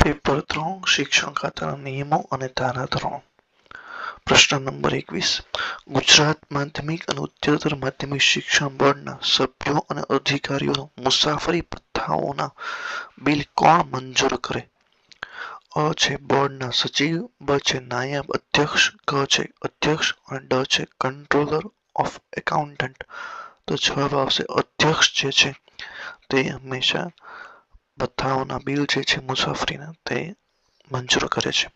Paper ત્રણ શિક્ષણ ખાતાના નિયમો અને ધારાધોરણો પ્રશ્ન નંબર એકવીસ. ગુજરાત માધ્યમિક અને ઉચ્ચતર માધ્યમિક શિક્ષણ બોર્ડના સભ્યો અને અધિકારીઓ મુસાફરી ભથ્થાઓના બિલ કોણ મંજૂર કરે? અ છે બોર્ડના સચિવ, બ છે નાયબ અધ્યક્ષ, ક છે અધ્યક્ષ અને ડ છે કંટ્રોલર ઓફ એકાઉન્ટન્ટ. તો જવાબ આવશે અધ્યક્ષ જે છે તે હંમેશા ભથ્થાઓના બિલ જે છે મુસાફરીના તે મંજૂર કરે છે.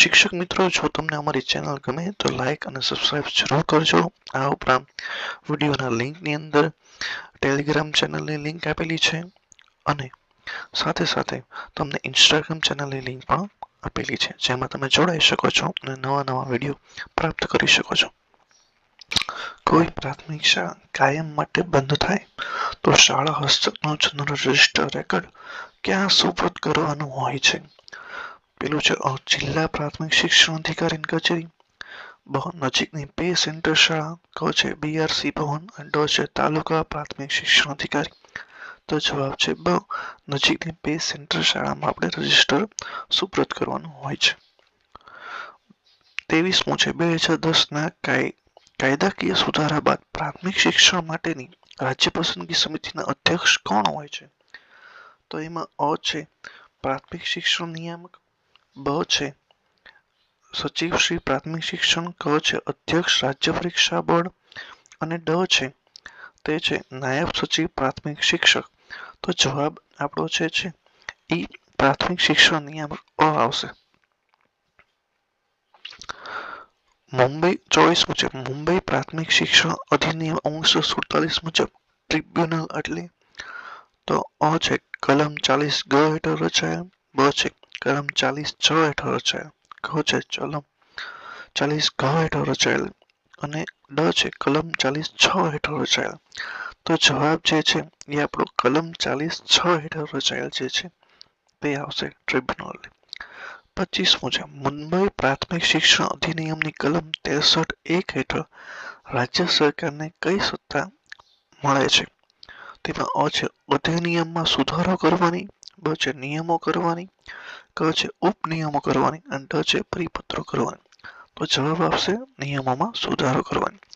શિક્ષક મિત્રો, જો તમને અમારી ચેનલ ગમે તો લાઇક અને સબસ્ક્રાઈબ જરૂર કરજો. આ ઉપરાંત વિડીયોના લિંકની અંદર ટેલિગ્રામ ચેનલની લિંક આપેલી છે અને સાથે સાથે તમને ઇન્સ્ટાગ્રામ ચેનલની લિંક પણ આપેલી છે, જેમાં તમે જોડાઈ શકો છો અને નવા નવા વીડિયો પ્રાપ્ત કરી શકો છો. કોઈ પ્રાથમિક શાળા કાયમ માટે બંધ થાય, તો શાળા હસ્તકનો જનરલ રજિસ્ટર રેકોર્ડ ક્યાં સુપ્રત કરવાનું હોય છે? પેલું છે જિલ્લા પ્રાથમિક શિક્ષણ અધિકારી કચેરી. બહુ નજીકની પે સેન્ટર શાળા. ક, છે બીઆરસી ભવન. અને છે, તાલુકા પ્રાથમિક શિક્ષણ અધિકારી. તો જવાબ છે બહુ નજીકની પે સેન્ટર શાળામાં આપણે રજિસ્ટર સુપ્રત કરવાનું હોય છે. ત્રેવીસમું છે, બે હજાર દસના કાયદાકીય સુધારા બાદ પ્રાથમિક શિક્ષણ માટેની રાજ્ય પસંદગી સમિતિના અધ્યક્ષ કોણ હોય છે? તો એમાં અ છે, પ્રાથમિક શિક્ષણ નિયામક, બ છે, સચિવ શ્રી પ્રાથમિક શિક્ષણ, ક છે, અધ્યક્ષ રાજ્ય પરીક્ષા બોર્ડ અને ડ છે, તે છે નાયબ સચિવ પ્રાથમિક શિક્ષક. તો જવાબ આપણો છે છે ઈ પ્રાથમિક શિક્ષણ નિયામક અ આવશે. મુંબઈ ચોવીસ મુજબ, મુંબઈ પ્રાથમિક શિક્ષણ અધિનિયમ ઓગણીસો સુડતાલીસ મુજબ ટ્રિબ્યુનલ એટલે તો અ છે, કલમ ચાલીસ ગ હેઠળ રચાયેલ બ છે, કલમ ચાલીસ છ હેઠળ રચાયેલ ક છે, ચલમ ચાલીસ ઘ હેઠળ રચાયેલ અને ડ છે, કલમ ચાલીસ છ હેઠળ રચાયેલ. તો જવાબ જે છે, એ આપણો કલમ ચાલીસ છ હેઠળ રચાયેલ જે છે, તે આવશે ટ્રિબ્યુનલ પચીસમું છે મુંબઈ પ્રાથમિક શિક્ષણ અધિનિયમની કલમ ત્રેસઠ એક હેઠળ રાજ્ય સરકારને કઈ સત્તા મળે છે? તેમાં અ છે અધિનિયમમાં સુધારો કરવાની, બ છે નિયમો કરવાની, ક છે ઉપનિયમો કરવાની અને ડ છે પરિપત્રો કરવાની. તો જવાબ આવશે નિયમોમાં સુધારો કરવાની.